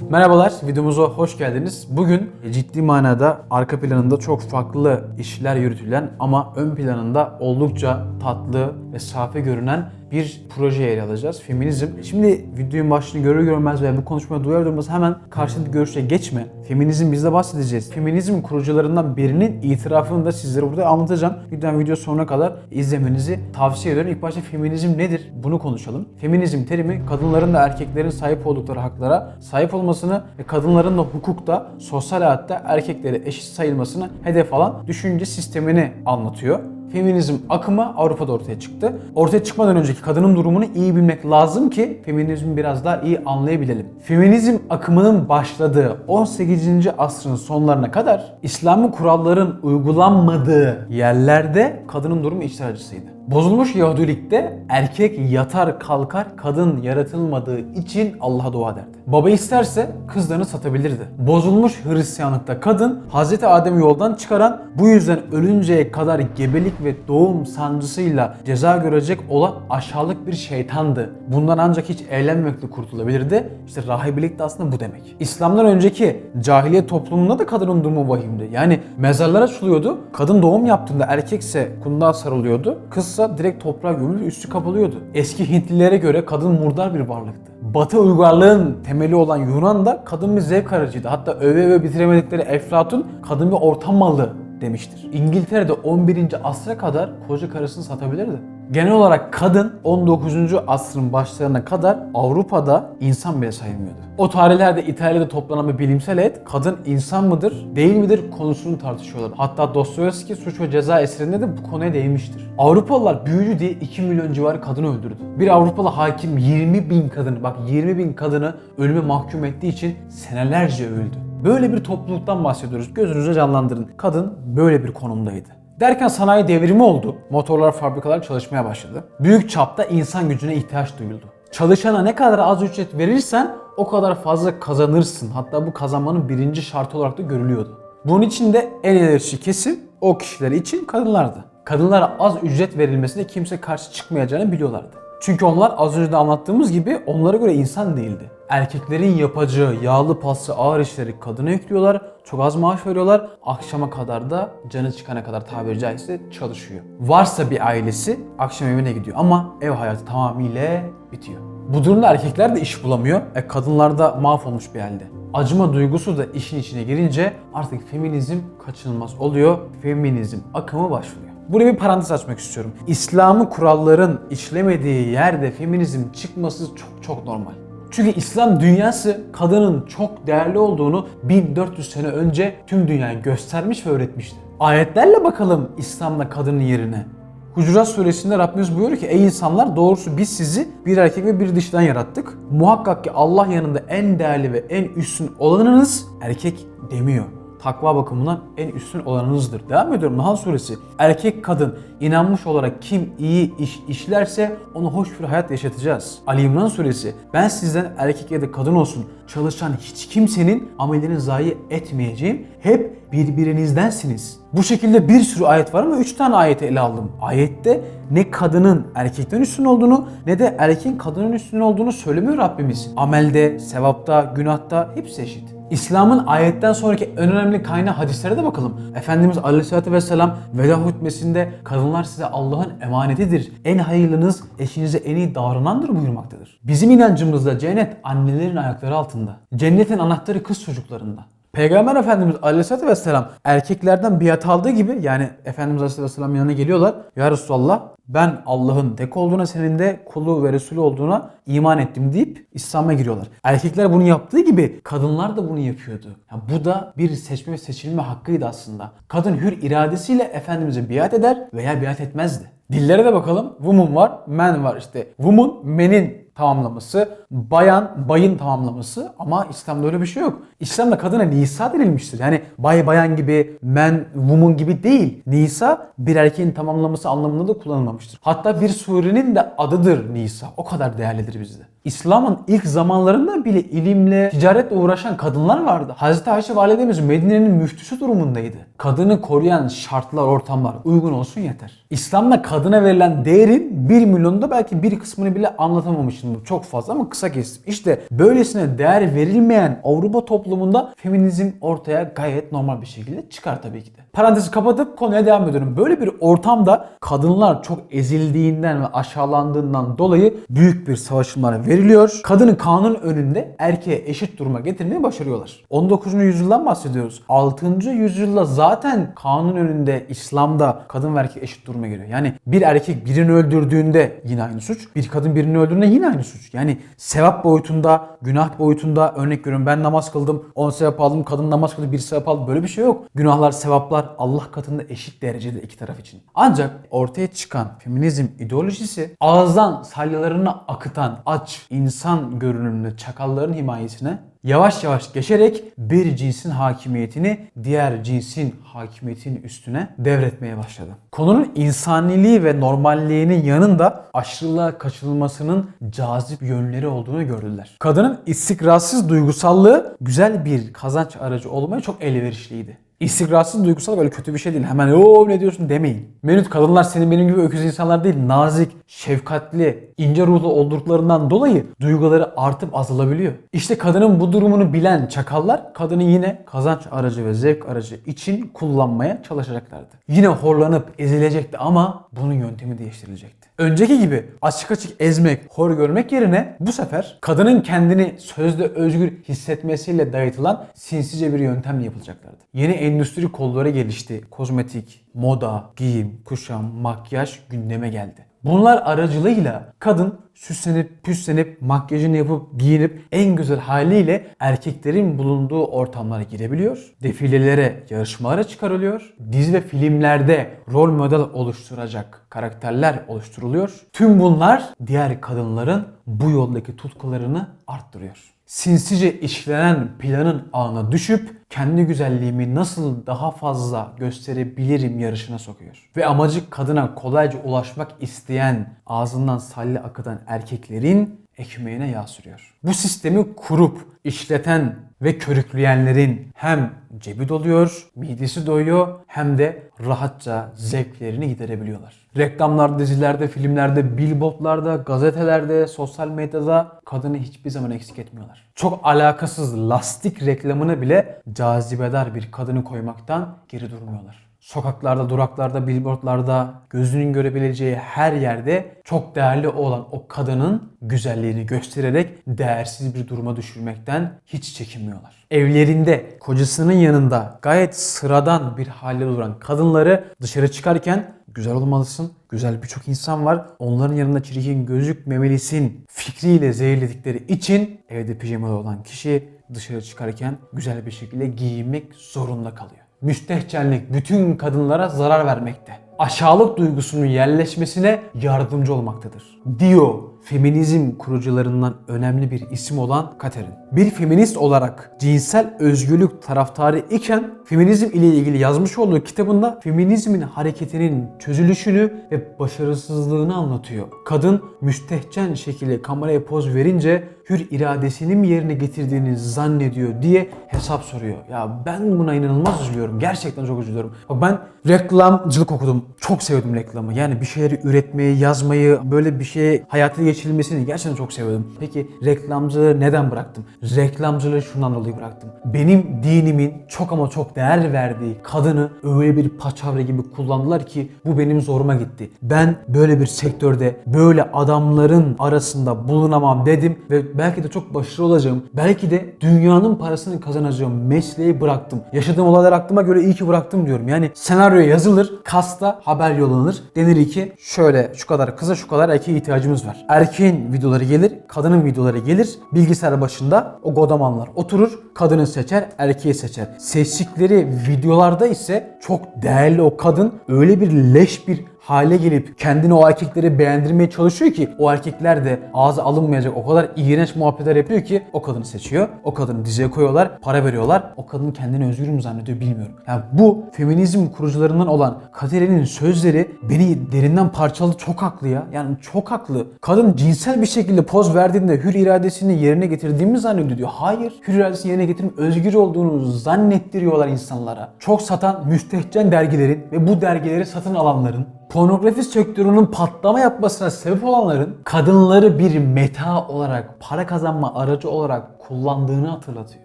Merhabalar, videomuza hoş geldiniz. Bugün ciddi manada arka planında çok farklı işler yürütülen ama ön planında oldukça tatlı ve safi görünen bir projeye ele alacağız. Feminizm. Şimdi videonun başını görür görmez ve bu konuşmayı duyar duymaz hemen karşılıklı görüşe geçme. Feminizm bizde bahsedeceğiz. Feminizm kurucularından birinin itirafını da sizlere burada anlatacağım. Videonun video sonuna kadar izlemenizi tavsiye ediyorum. İlk başta feminizm nedir? Bunu konuşalım. Feminizm terimi kadınların da erkeklerin sahip oldukları haklara sahip olmasını ve kadınların da hukukta, sosyal hayatta erkeklere eşit sayılmasını hedef alan düşünce sistemini anlatıyor. Feminizm akımı Avrupa'da ortaya çıktı. Ortaya çıkmadan önceki kadının durumunu iyi bilmek lazım ki feminizmi biraz daha iyi anlayabilelim. Feminizm akımının başladığı 18. asrın sonlarına kadar İslam'ın kuralların uygulanmadığı yerlerde kadının durumu içler acısıydı. Bozulmuş Yahudilikte erkek yatar kalkar kadın yaratılmadığı için Allah'a dua ederdi. Baba isterse kızlarını satabilirdi. Bozulmuş Hristiyanlıkta kadın Hz. Adem'i yoldan çıkaran bu yüzden ölünceye kadar gebelik ve doğum sancısıyla ceza görecek olan aşağılık bir şeytandı. Bundan ancak hiç evlenmemekle kurtulabilirdi. İşte rahibelik de aslında bu demek. İslam'dan önceki cahiliye toplumunda da kadının durumu vahimdi. Yani mezarlar açılıyordu. Kadın doğum yaptığında erkekse kundağa sarılıyordu. Kızsa direkt toprağa gömülüp üstü kapalıyordu. Eski Hintlilere göre kadın murdar bir varlıktı. Batı uygarlığın temeli olan Yunan'da kadın bir zevk aracıydı. Hatta öve öve bitiremedikleri Eflatun kadın bir ortam malı demiştir. İngiltere'de 11. asra kadar koca karısını satabilirdi. Genel olarak kadın 19. asrın başlarına kadar Avrupa'da insan bile sayılmıyordu. O tarihlerde İtalya'da toplanan bir bilimsel heyet kadın insan mıdır değil midir konusunu tartışıyorlar. Hatta Dostoyevski Suç ve Ceza eserinde de bu konuya değinmiştir. Avrupalılar büyücü diye 2 milyon civarı kadın öldürdü. Bir Avrupalı hakim 20 bin kadını bak 20 bin kadını ölüme mahkum ettiği için senelerce öldü. Böyle bir topluluktan bahsediyoruz. Gözünüzde canlandırın. Kadın böyle bir konumdaydı. Derken sanayi devrimi oldu. Motorlar, fabrikalar çalışmaya başladı. Büyük çapta insan gücüne ihtiyaç duyuldu. Çalışana ne kadar az ücret verirsen o kadar fazla kazanırsın. Hatta bu kazanmanın birinci şartı olarak da görülüyordu. Bunun için de en ilerisi kesim o kişiler için kadınlardı. Kadınlara az ücret verilmesine kimse karşı çıkmayacağını biliyorlardı. Çünkü onlar az önce de anlattığımız gibi onlara göre insan değildi. Erkeklerin yapacağı yağlı paslı ağır işleri kadına yüklüyorlar. Çok az maaş veriyorlar. Akşama kadar da canı çıkana kadar tabiri caizse çalışıyor. Varsa bir ailesi akşam evine gidiyor ama ev hayatı tamamıyla bitiyor. Bu durumda erkekler de iş bulamıyor. E kadınlar da mahvolmuş bir halde. Acıma duygusu da işin içine girince artık feminizm kaçınılmaz oluyor. Feminizm akımı başlıyor. Buraya bir parantez açmak istiyorum. İslam'ı kuralların işlemediği yerde feminizm çıkması çok çok normal. Çünkü İslam dünyası kadının çok değerli olduğunu 1400 sene önce tüm dünyaya göstermiş ve öğretmişti. Ayetlerle bakalım İslam'da kadının yerine. Hucurat suresinde Rabbimiz buyuruyor ki ey insanlar doğrusu biz sizi bir erkek ve bir dişiden yarattık. Muhakkak ki Allah yanında en değerli ve en üstün olanınız erkek demiyor takva bakımından en üstün olanınızdır. Devam ediyorum Nahl suresi. Erkek kadın inanmış olarak kim iyi iş işlerse onu hoş bir hayat yaşatacağız. Ali İmran suresi. Ben sizden erkek ya da kadın olsun çalışan hiç kimsenin amelini zayi etmeyeceğim. Hep birbirinizdensiniz. Bu şekilde bir sürü ayet var ama 3 tane ayeti ele aldım. Ayette ne kadının erkekten üstün olduğunu ne de erkeğin kadının üstün olduğunu söylemiyor Rabbimiz. Amelde, sevapta, günahta hepsi eşit. İslam'ın ayetten sonraki en önemli kaynağı hadislere de bakalım. Efendimiz Aleyhisselatü Vesselam veda hutbesinde kadınlar size Allah'ın emanetidir. En hayırlınız eşinize en iyi davranandır buyurmaktadır. Bizim inancımızda cennet annelerin ayakları altında. Cennetin anahtarı kız çocuklarında. Peygamber Efendimiz Aleyhisselatü Vesselam erkeklerden biat aldığı gibi yani Efendimiz Aleyhisselatü Vesselam yanına geliyorlar. Ya Resulallah ben Allah'ın tek olduğuna senin de kulu ve Resulü olduğuna iman ettim deyip İslam'a giriyorlar. Erkekler bunu yaptığı gibi kadınlar da bunu yapıyordu. Ya bu da bir seçme ve seçilme hakkıydı aslında. Kadın hür iradesiyle Efendimiz'e biat eder veya biat etmezdi. Dillere de bakalım. Woman var, man var işte. Woman, men'in tamamlaması, bayan, bayın tamamlaması ama İslam'da öyle bir şey yok. İslam'da kadına nisa denilmiştir. Yani bay bayan gibi, men, woman gibi değil. Nisa bir erkeğin tamamlaması anlamında da kullanılmamıştır. Hatta bir surenin de adıdır Nisa. O kadar değerlidir bizde. İslam'ın ilk zamanlarında bile ilimle, ticaretle uğraşan kadınlar vardı. Hazreti Ayşe validemiz Medine'nin müftüsü durumundaydı. Kadını koruyan şartlar, ortamlar uygun olsun yeter. İslam'da kadına verilen değerin 1 milyonda belki bir kısmını bile anlatamamıştır. Bu çok fazla ama kısa kestim. İşte böylesine değer verilmeyen Avrupa toplumunda feminizm ortaya gayet normal bir şekilde çıkar tabii ki de. Parantezi kapatıp konuya devam ediyorum. Böyle bir ortamda kadınlar çok ezildiğinden ve aşağılandığından dolayı büyük bir savaşmalara veriliyor. Kadını kanun önünde erkeğe eşit duruma getirmeyi başarıyorlar. 19. yüzyıldan bahsediyoruz. 6. yüzyılda zaten kanun önünde İslam'da kadın ve erkek eşit duruma geliyor. Yani bir erkek birini öldürdüğünde yine aynı suç. Bir kadın birini öldürdüğünde yine aynı suç. Yani sevap boyutunda, günah boyutunda örnek veriyorum ben namaz kıldım, 10 sevap aldım, kadın namaz kıldı, bir sevap aldı. Böyle bir şey yok. Günahlar, sevaplar Allah katında eşit derecede iki taraf için. Ancak ortaya çıkan feminizm ideolojisi ağızdan salyalarını akıtan aç insan görünümlü çakalların himayesine yavaş yavaş geçerek bir cinsin hakimiyetini diğer cinsin hakimiyetinin üstüne devretmeye başladı. Konunun insaniliği ve normalliğinin yanında aşırılığa kaçınılmasının cazip yönleri olduğunu gördüler. Kadının istikrarsız duygusallığı güzel bir kazanç aracı olmaya çok elverişliydi. İstikrarsız duygusal böyle kötü bir şey değil. Hemen o ne diyorsun demeyin. Menüt kadınlar senin benim gibi öküz insanlar değil. Nazik, şefkatli, ince ruhlu olduklarından dolayı duyguları artıp azalabiliyor. İşte kadının bu durumunu bilen çakallar kadını yine kazanç aracı ve zevk aracı için kullanmaya çalışacaklardı. Yine horlanıp ezilecekti ama bunun yöntemi değiştirilecekti. Önceki gibi açık açık ezmek, hor görmek yerine bu sefer kadının kendini sözde özgür hissetmesiyle dayatılan sinsice bir yöntemle yapılacaklardı. Yeni endüstri kolları gelişti. Kozmetik, moda, giyim, kuşam, makyaj gündeme geldi. Bunlar aracılığıyla kadın süslenip püslenip makyajını yapıp giyinip en güzel haliyle erkeklerin bulunduğu ortamlara girebiliyor. Defilelere, yarışmalara çıkarılıyor. Dizi ve filmlerde rol model oluşturacak karakterler oluşturuluyor. Tüm bunlar diğer kadınların bu yoldaki tutkularını arttırıyor sinsice işlenen planın ağına düşüp kendi güzelliğimi nasıl daha fazla gösterebilirim yarışına sokuyor. Ve amacı kadına kolayca ulaşmak isteyen, ağzından salya akıtan erkeklerin ekmeğine yağ sürüyor. Bu sistemi kurup işleten ve körükleyenlerin hem cebi doluyor, midesi doyuyor hem de rahatça zevklerini giderebiliyorlar. Reklamlar, dizilerde, filmlerde, billboardlarda, gazetelerde, sosyal medyada kadını hiçbir zaman eksik etmiyorlar. Çok alakasız lastik reklamını bile cazibedar bir kadını koymaktan geri durmuyorlar. Sokaklarda, duraklarda, billboardlarda, gözünün görebileceği her yerde çok değerli olan o kadının güzelliğini göstererek değersiz bir duruma düşürmekten hiç çekinmiyorlar. Evlerinde, kocasının yanında gayet sıradan bir halde duran kadınları dışarı çıkarken güzel olmalısın. Güzel birçok insan var. Onların yanında çirkin gözükmemelisin fikriyle zehirledikleri için evde pijamalı olan kişi dışarı çıkarken güzel bir şekilde giyinmek zorunda kalıyor. Müstehcenlik bütün kadınlara zarar vermekte. Aşağılık duygusunun yerleşmesine yardımcı olmaktadır. Diyor feminizm kurucularından önemli bir isim olan Katerin. Bir feminist olarak cinsel özgürlük taraftarı iken feminizm ile ilgili yazmış olduğu kitabında feminizmin hareketinin çözülüşünü ve başarısızlığını anlatıyor. Kadın müstehcen şekilde kameraya poz verince hür iradesini mi yerine getirdiğini zannediyor diye hesap soruyor. Ya ben buna inanılmaz üzülüyorum. Gerçekten çok üzülüyorum. Bak ben reklamcılık okudum. Çok sevdim reklamı. Yani bir şeyleri üretmeyi, yazmayı, böyle bir şeye hayata geçirilmesini gerçekten çok seviyordum. Peki reklamcılığı neden bıraktım? Reklamcılığı şundan dolayı bıraktım. Benim dinimin çok ama çok değer verdiği kadını öyle bir paçavra gibi kullandılar ki bu benim zoruma gitti. Ben böyle bir sektörde böyle adamların arasında bulunamam dedim ve belki de çok başarılı olacağım. Belki de dünyanın parasını kazanacağım mesleği bıraktım. Yaşadığım olaylar aklıma göre iyi ki bıraktım diyorum. Yani senaryo yazılır, kasta haber yollanır. Denir ki şöyle şu kadar kıza şu kadar erkeğe ihtiyacımız var. Erkeğin videoları gelir, kadının videoları gelir. Bilgisayar başında o godamanlar oturur. Kadını seçer, erkeği seçer. Seçtikleri videolarda ise çok değerli o kadın öyle bir leş bir hale gelip kendini o erkekleri beğendirmeye çalışıyor ki o erkekler de ağza alınmayacak o kadar iğrenç muhabbetler yapıyor ki o kadını seçiyor. O kadını diziye koyuyorlar, para veriyorlar. O kadın kendini özgür mü zannediyor bilmiyorum. Yani bu feminizm kurucularından olan Katerin'in sözleri beni derinden parçaladı. Çok haklı ya. Yani çok haklı. Kadın cinsel bir şekilde poz verdiğinde hür iradesini yerine getirdiğimi zannediyor diyor. Hayır. Hür iradesini yerine getirip özgür olduğunu zannettiriyorlar insanlara. Çok satan müstehcen dergilerin ve bu dergileri satın alanların Pornografi sektörünün patlama yapmasına sebep olanların kadınları bir meta olarak, para kazanma aracı olarak kullandığını hatırlatıyor.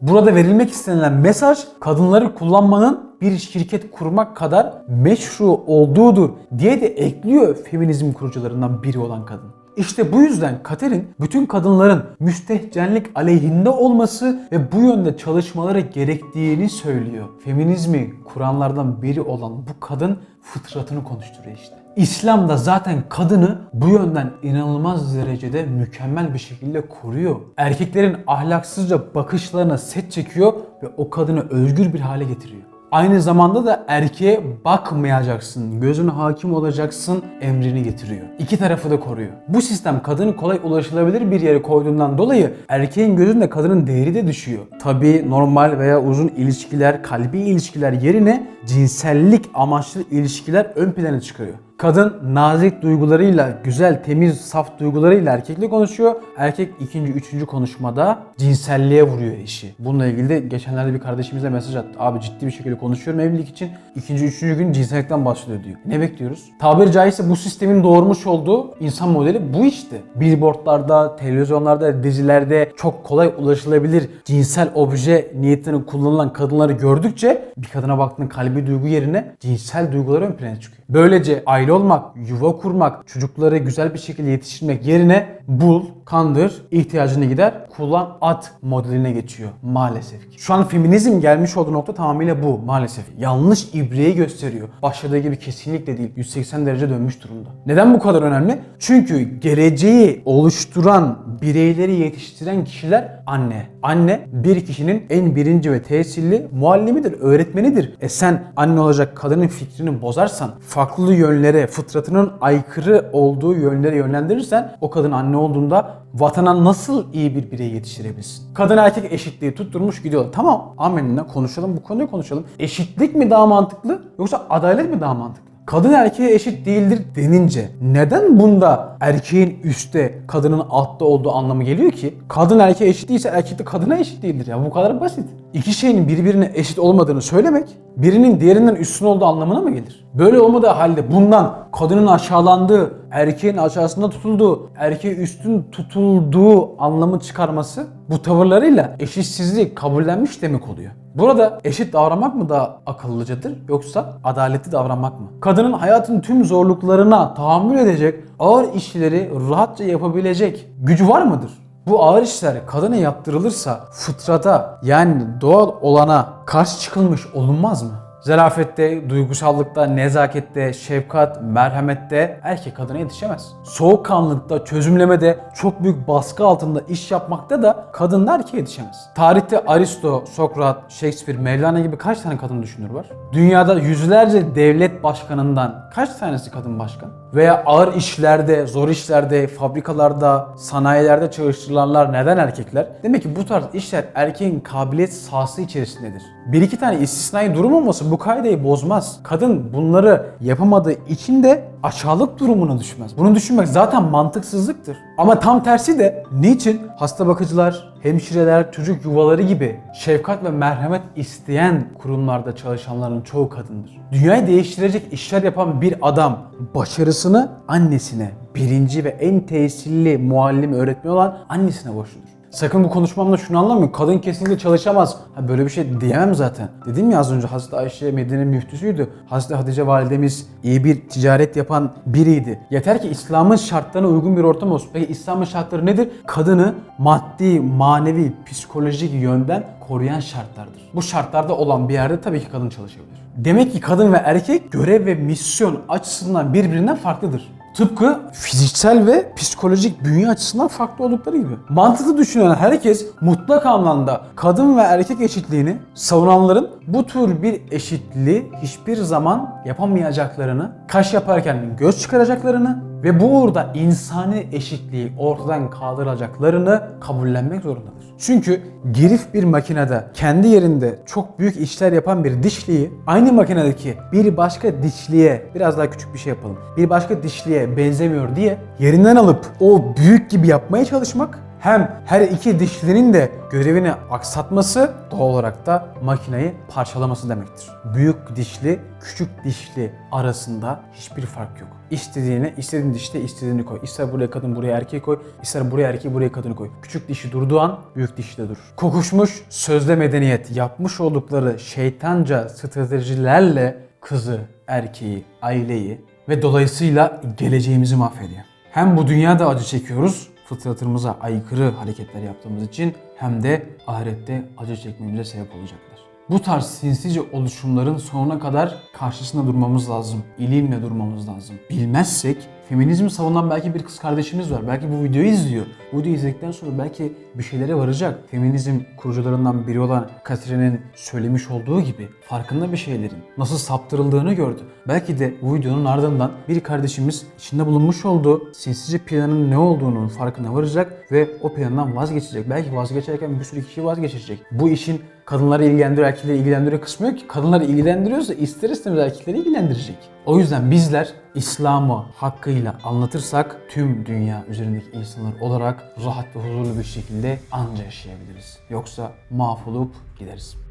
Burada verilmek istenilen mesaj kadınları kullanmanın bir şirket kurmak kadar meşru olduğudur diye de ekliyor feminizm kurucularından biri olan kadın. İşte bu yüzden Kater'in bütün kadınların müstehcenlik aleyhinde olması ve bu yönde çalışmaları gerektiğini söylüyor. Feminizmi kuranlardan biri olan bu kadın fıtratını konuşturuyor işte. İslam da zaten kadını bu yönden inanılmaz derecede mükemmel bir şekilde koruyor. Erkeklerin ahlaksızca bakışlarına set çekiyor ve o kadını özgür bir hale getiriyor. Aynı zamanda da erkeğe bakmayacaksın, gözüne hakim olacaksın emrini getiriyor. İki tarafı da koruyor. Bu sistem kadını kolay ulaşılabilir bir yere koyduğundan dolayı erkeğin gözünde kadının değeri de düşüyor. Tabi normal veya uzun ilişkiler, kalbi ilişkiler yerine cinsellik amaçlı ilişkiler ön plana çıkıyor. Kadın nazik duygularıyla, güzel, temiz, saf duygularıyla erkekle konuşuyor. Erkek ikinci, üçüncü konuşmada cinselliğe vuruyor işi. Bununla ilgili de geçenlerde bir kardeşimize mesaj attı. Abi ciddi bir şekilde konuşuyorum evlilik için. İkinci, üçüncü gün cinsellikten başlıyor diyor. Ne bekliyoruz? Tabiri caizse bu sistemin doğurmuş olduğu insan modeli bu işte. Billboardlarda, televizyonlarda, dizilerde çok kolay ulaşılabilir cinsel obje niyetine kullanılan kadınları gördükçe bir kadına baktığın kalbi duygu yerine cinsel duygular ön plana çıkıyor. Böylece aile olmak, yuva kurmak, çocukları güzel bir şekilde yetiştirmek yerine bul, kandır, ihtiyacını gider, kullan, at modeline geçiyor maalesef ki. Şu an feminizm gelmiş olduğu nokta tamamıyla bu maalesef. Yanlış ibreyi gösteriyor. Başladığı gibi kesinlikle değil. 180 derece dönmüş durumda. Neden bu kadar önemli? Çünkü geleceği oluşturan, bireyleri yetiştiren kişiler anne. Anne bir kişinin en birinci ve tesirli muallimidir, öğretmenidir. E sen anne olacak kadının fikrini bozarsan, farklı yönlere, fıtratının aykırı olduğu yönlere yönlendirirsen o kadın anne olduğunda vatana nasıl iyi bir birey yetiştirebilirsin? Kadın erkek eşitliği tutturmuş gidiyorlar. Tamam amenna konuşalım bu konuyu konuşalım. Eşitlik mi daha mantıklı yoksa adalet mi daha mantıklı? Kadın erkeğe eşit değildir denince neden bunda erkeğin üstte kadının altta olduğu anlamı geliyor ki? Kadın erkeğe eşit değilse erkek de kadına eşit değildir ya bu kadar basit. İki şeyin birbirine eşit olmadığını söylemek birinin diğerinden üstün olduğu anlamına mı gelir? Böyle olmadığı halde bundan kadının aşağılandığı, erkeğin aşağısında tutulduğu, erkeğe üstün tutulduğu anlamı çıkarması bu tavırlarıyla eşitsizliği kabullenmiş demek oluyor. Burada eşit davranmak mı daha akıllıcadır yoksa adaletli davranmak mı? Kadının hayatın tüm zorluklarına tahammül edecek, ağır işleri rahatça yapabilecek gücü var mıdır? Bu ağır işler kadına yaptırılırsa fıtrata yani doğal olana karşı çıkılmış olunmaz mı? Zarafette, duygusallıkta, nezakette, şefkat, merhamette erkek kadına yetişemez. Soğukkanlılıkta, çözümlemede, çok büyük baskı altında iş yapmakta da kadınlar erkeğe yetişemez. Tarihte Aristo, Sokrat, Shakespeare, Mevlana gibi kaç tane kadın düşünür var? Dünyada yüzlerce devlet başkanından kaç tanesi kadın başkan? Veya ağır işlerde, zor işlerde, fabrikalarda, sanayilerde çalıştırılanlar neden erkekler? Demek ki bu tarz işler erkeğin kabiliyet sahası içerisindedir. Bir iki tane istisnai durum olması bu kaideyi bozmaz. Kadın bunları yapamadığı için de aşağılık durumuna düşmez. Bunu düşünmek zaten mantıksızlıktır. Ama tam tersi de niçin hasta bakıcılar, hemşireler, çocuk yuvaları gibi şefkat ve merhamet isteyen kurumlarda çalışanların çoğu kadındır. Dünyayı değiştirecek işler yapan bir adam başarısını annesine, birinci ve en tesirli muallim öğretmen olan annesine borçludur. Sakın bu konuşmamda şunu anlamayın. Kadın kesinlikle çalışamaz. Ha, böyle bir şey diyemem zaten. Dedim ya az önce Hazreti Ayşe Medine'nin müftüsüydü. Hazreti Hatice validemiz iyi bir ticaret yapan biriydi. Yeter ki İslam'ın şartlarına uygun bir ortam olsun. Peki İslam'ın şartları nedir? Kadını maddi, manevi, psikolojik yönden koruyan şartlardır. Bu şartlarda olan bir yerde tabii ki kadın çalışabilir. Demek ki kadın ve erkek görev ve misyon açısından birbirinden farklıdır. Tıpkı fiziksel ve psikolojik bünye açısından farklı oldukları gibi. Mantıklı düşünen herkes mutlak anlamda kadın ve erkek eşitliğini savunanların bu tür bir eşitliği hiçbir zaman yapamayacaklarını, kaş yaparken göz çıkaracaklarını ve bu uğurda insani eşitliği ortadan kaldıracaklarını kabullenmek zorundadır. Çünkü girif bir makinede kendi yerinde çok büyük işler yapan bir dişliği aynı makinedeki bir başka dişliğe biraz daha küçük bir şey yapalım. Bir başka dişliğe benzemiyor diye yerinden alıp o büyük gibi yapmaya çalışmak hem her iki dişlinin de görevini aksatması doğal olarak da makineyi parçalaması demektir. Büyük dişli, küçük dişli arasında hiçbir fark yok. İstediğine, istediğin dişte istediğini koy. İster buraya kadın, buraya erkeği koy. ister buraya erkeği, buraya kadını koy. Küçük dişi durduğu an büyük dişi de durur. Kokuşmuş sözde medeniyet yapmış oldukları şeytanca stratejilerle kızı, erkeği, aileyi ve dolayısıyla geleceğimizi mahvediyor. Hem bu dünyada acı çekiyoruz, fıtratımıza aykırı hareketler yaptığımız için hem de ahirette acı çekmemize sebep olacaklar. Bu tarz sinsice oluşumların sonuna kadar karşısında durmamız lazım. İlimle durmamız lazım. Bilmezsek feminizmi savunan belki bir kız kardeşimiz var. Belki bu videoyu izliyor. Bu videoyu izledikten sonra belki bir şeylere varacak. Feminizm kurucularından biri olan Katrin'in söylemiş olduğu gibi farkında bir şeylerin nasıl saptırıldığını gördü. Belki de bu videonun ardından bir kardeşimiz içinde bulunmuş olduğu sinsice planın ne olduğunun farkına varacak ve o plandan vazgeçecek. Belki vazgeçerken bir sürü kişi vazgeçecek. Bu işin kadınları ilgilendiriyor, erkekleri ilgilendiriyor kısmı yok ki. Kadınları ilgilendiriyorsa ister istemez erkekleri ilgilendirecek. O yüzden bizler İslam'ı hakkıyla anlatırsak tüm dünya üzerindeki insanlar olarak rahat ve huzurlu bir şekilde anca yaşayabiliriz. Yoksa mahvolup gideriz.